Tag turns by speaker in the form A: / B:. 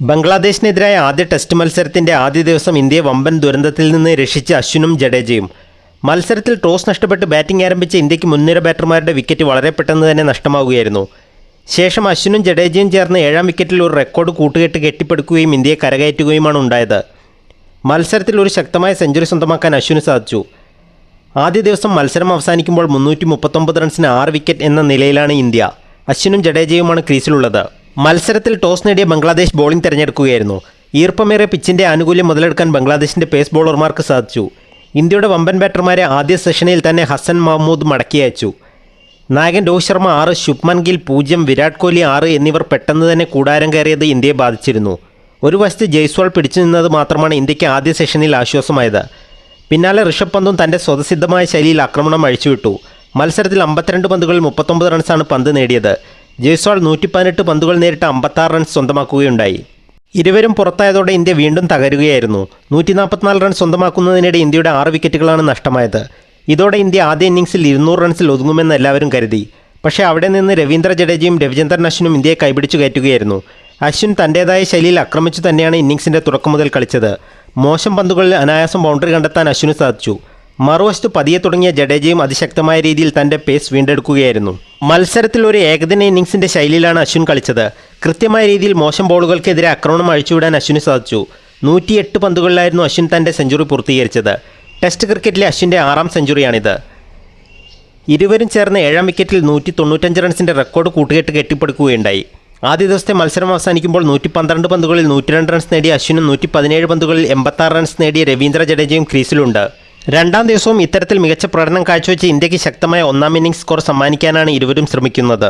A: ബംഗ്ലാദേശിനെതിരായ ആദ്യ ടെസ്റ്റ് മത്സരത്തിന്റെ ആദ്യ ദിവസം ഇന്ത്യയെ വമ്പൻ ദുരന്തത്തിൽ നിന്ന് രക്ഷിച്ച അശ്വിനും ജഡേജയും. മത്സരത്തിൽ ടോസ് നഷ്ടപ്പെട്ട് ബാറ്റിംഗ് ആരംഭിച്ച ഇന്ത്യയ്ക്ക് മുൻനിര ബാറ്റർമാരുടെ വിക്കറ്റ് വളരെ പെട്ടെന്ന് തന്നെ നഷ്ടമാവുകയായിരുന്നു. ശേഷം അശ്വിനും ജഡേജയും ചേർന്ന് ഏഴാം വിക്കറ്റിൽ ഒരു റെക്കോർഡ് കൂട്ടുകെട്ട് കെട്ടിപ്പടുക്കുകയും ഇന്ത്യയെ കരകയറ്റുകയുമാണ് ഉണ്ടായത്. മത്സരത്തിൽ ഒരു ശക്തമായ സെഞ്ചുറി സ്വന്തമാക്കാൻ അശ്വിന് സാധിച്ചു. ആദ്യ ദിവസം മത്സരം അവസാനിക്കുമ്പോൾ മുന്നൂറ്റി മുപ്പത്തൊമ്പത് റൺസിന് ആറ് വിക്കറ്റ് എന്ന നിലയിലാണ് ഇന്ത്യ. അശ്വിനും ജഡേജയുമാണ് ക്രീസിലുള്ളത്. മത്സരത്തിൽ ടോസ് നേടിയ ബംഗ്ലാദേശ് ബോളിംഗ് തിരഞ്ഞെടുക്കുകയായിരുന്നു. ഈർപ്പമേറിയ പിച്ചിന്റെ ആനുകൂല്യം മുതലെടുക്കാൻ ബംഗ്ലാദേശിന്റെ പേസ് ബോളർമാർക്ക് സാധിച്ചു. ഇന്ത്യയുടെ വമ്പൻ ബാറ്റർമാരെ ആദ്യ സെഷനിൽ തന്നെ ഹസൻ മഹമ്മൂദ് മടക്കി അയച്ചു. നായകൻ രോഹിത് ശർമ്മ ആറ് ശുഭ്മൻ ഗിൽ പൂജ്യം വിരാട് കോഹ്ലി ആറ് എന്നിവർ പെട്ടെന്ന് തന്നെ കൂടാരം കയറിയത് ഇന്ത്യയെ ബാധിച്ചിരുന്നു. ഒരു വശത്ത് ജയ്സ്വാൾ പിടിച്ചു നിന്നത് മാത്രമാണ് ഇന്ത്യയ്ക്ക് ആദ്യ സെഷനിൽ ആശ്വാസമായത്. പിന്നാലെ ഋഷഭ് പന്തും തന്റെ സ്വതസിദ്ധമായ ശൈലിയിൽ ആക്രമണം അഴിച്ചുവിട്ടു. മത്സരത്തിൽ അമ്പത്തിരണ്ട് പന്തുകളിൽ മുപ്പത്തൊമ്പത് റൺസാണ് പന്ത് നേടിയത്. ജയ്സ്വാൾ നൂറ്റി പതിനെട്ട് പന്തുകൾ നേരിട്ട് അമ്പത്താറ് റൺസ് സ്വന്തമാക്കുകയുണ്ടായി. ഇരുവരും പുറത്തായതോടെ ഇന്ത്യ വീണ്ടും തകരുകയായിരുന്നു. നൂറ്റി നാൽപ്പത്തിനാല് റൺ സ്വന്തമാക്കുന്നതിനിടെ ഇന്ത്യയുടെ ആറ് വിക്കറ്റുകളാണ് നഷ്ടമായത്. ഇതോടെ ഇന്ത്യ ആദ്യ ഇന്നിംഗ്സിൽ ഇരുന്നൂറ് റൺസിൽ ഒതുങ്ങുമെന്ന് എല്ലാവരും കരുതി. പക്ഷേ അവിടെ നിന്ന് രവീന്ദ്ര ജഡേജയും രവിചന്ദ്രൻ അശ്വിനും ഇന്ത്യയെ കൈപിടിച്ചു കയറ്റുകയായിരുന്നു. അശ്വിൻ തന്റേതായ ശൈലിയിൽ ആക്രമിച്ചു തന്നെയാണ് ഇന്നിംഗ്സിന്റെ തുടക്കം മുതൽ കളിച്ചത്. മോശം പന്തുകളിൽ അനായാസം ബൗണ്ടറി കണ്ടെത്താൻ അശ്വിന് സാധിച്ചു. മറുവശത്ത് പതിയെ തുടങ്ങിയ ജഡേജയും അതിശക്തമായ രീതിയിൽ തന്റെ പേസ് വീണ്ടെടുക്കുകയായിരുന്നു. മത്സരത്തിൽ ഒരു ഏകദിന ഇന്നിംഗ്സിന്റെ ശൈലിയിലാണ് അശ്വിൻ കളിച്ചത്. കൃത്യമായ രീതിയിൽ മോശം ബോളുകൾക്കെതിരെ ആക്രമണം അഴിച്ചുവിടാൻ അശ്വിന് സാധിച്ചു. നൂറ്റിയെട്ട് പന്തുകളിലായിരുന്നു അശ്വിൻ തന്റെ സെഞ്ചുറി പൂർത്തീകരിച്ചത്. ടെസ്റ്റ് ക്രിക്കറ്റിലെ അശ്വിന്റെ ആറാം സെഞ്ചുറിയാണിത് ഇരുവരും ചേർന്ന് ഏഴാം വിക്കറ്റിൽ നൂറ്റി തൊണ്ണൂറ്റഞ്ച് റൺസിന്റെ റെക്കോർഡ് കൂട്ടുകെട്ട് കെട്ടിപ്പടുക്കുകയുണ്ടായി. ആദ്യ ദിവസത്തെ മത്സരം അവസാനിക്കുമ്പോൾ നൂറ്റി പന്ത്രണ്ട് പന്തുകളിൽ നൂറ്റി രണ്ട് റൺസ് നേടിയ അശ്വിനും നൂറ്റി പതിനേഴ് പന്തുകളിൽ എൺപത്താറ് റൺസ് നേടിയ രവീന്ദ്ര ജഡേജയും ക്രീസിലുണ്ട്. രണ്ടാം ദിവസവും ഇത്തരത്തിൽ മികച്ച പ്രകടനം കാഴ്ചവെച്ച് ഇന്ത്യയ്ക്ക് ശക്തമായ ഒന്നാം ഇന്നിംഗ്സ് സ്കോർ സമ്മാനിക്കാനാണ് ഇരുവരും ശ്രമിക്കുന്നത്.